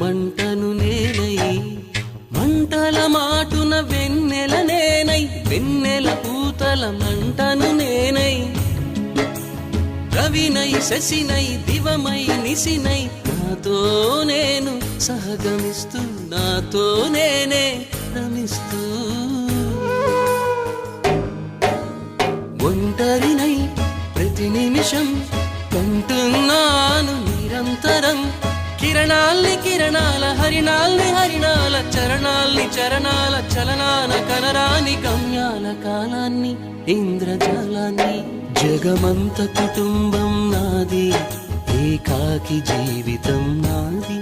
మంటను నేనై మంటల మాటున వెన్నెల నేనై వెన్నెల పూతల మంటను నేనై. రవినై శశినై దివమై నిసినై నాతో నేను సహగమిస్తూ నాతో నేనే రమిస్తూ. ఒంటరినై ప్రతి నిమిషం కంటున్నాను నిరంతరం. కిరణాల్ని కిరణాల హరిణాల్ని హరిణాల చరణాల్ని చరణాల చలనాల కనరాని గమ్యాల కాలాన్ని ఇంద్రజాలాన్ని జగమంత కుటుంబం నాది ఏకాకి జీవితం నాది.